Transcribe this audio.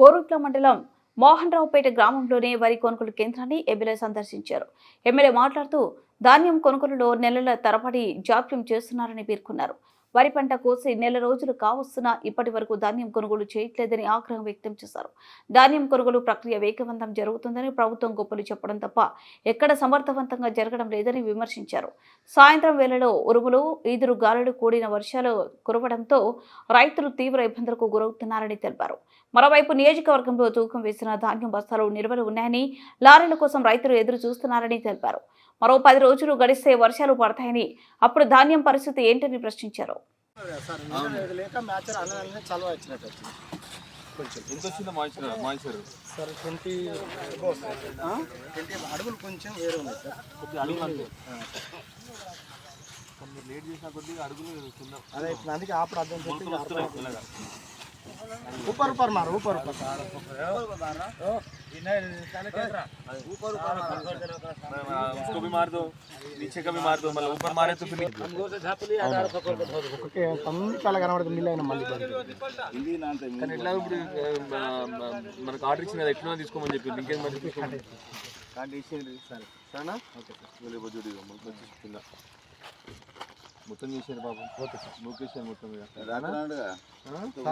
కోరుట్ల మండలం మోహన్రావుపేట గ్రామంలోనే గ్రామంలోని వరి కొనుగోలు కేంద్రాన్ని ఎమ్మెల్యే సందర్శించారు. ఎమ్మెల్యే మాట్లాడుతూ ధాన్యం కొనుగోలులో నెలల తరబడి జాప్యం చేస్తున్నారని పేర్కొన్నారు. వరి పంట కోసి నెల రోజులు కావస్తున్నా ఇప్పటి వరకు ధాన్యం కొనుగోలు చేయట్లేదని ఆగ్రహం వ్యక్తం చేశారు. ధాన్యం కొనుగోలు ప్రక్రియ వేగవంతం జరుగుతుందని ప్రభుత్వం గొప్పలు చెప్పడం తప్ప ఎక్కడ సమర్థవంతంగా జరగడం లేదని విమర్శించారు. సాయంత్రం వేళలో ఉరుములు ఈదురు గాలులు కూడిన వర్షాలు కురవడంతో రైతులు తీవ్ర ఇబ్బందులకు గురవుతున్నారని తెలిపారు. మరోవైపు నియోజకవర్గంలో తూకం వేసిన ధాన్యం బస్తాలు నిల్వలు ఉన్నాయని లారీల కోసం రైతులు ఎదురు చూస్తున్నారని తెలిపారు. మరో పది రోజులు గడిస్తే వర్షాలు పడతాయని అప్పుడు ధాన్యం పరిస్థితి ఏంటని ప్రశ్నించారు. సార్ నీళ్ళు లేక మ్యాచర్ అన్నదాన్ని చలవ వచ్చినట్టు వచ్చింది. కొంచెం ఎంత వచ్చిందో సార్ ట్వంటీ ట్వంటీ అడుగులు కొంచెం వేరే సార్. కొద్దిగా అడుగులు లేట్ చేసిన కొద్దిగా అడుగులు అదే అందుకే ఆపడు అర్థం ऊपर ऊपर मारो ऊपर ऊपर मैं उसको भी मार दो नीचे का भी मार दो मतलब ऊपर मारे तो फिर ఒకటి తొమ్మిది కాల కనబడుతుంది మిల్ అయిన మళ్ళీ కానీ ఎట్లా ఇప్పుడు ఆ, మ- మనకు ఆర్డర్ ఇచ్చిన కదా ఎట్లా తీసుకోమని చెప్పి ఇంకేం మరి సరే సరేనా వెళ్ళిపో చూడు ఇదిగో, మొలకలు వచ్చేసి కింద మొత్తం చేసారు పాపం ఓకే సార్ నూకేసారు మొత్తం మీద ఆ?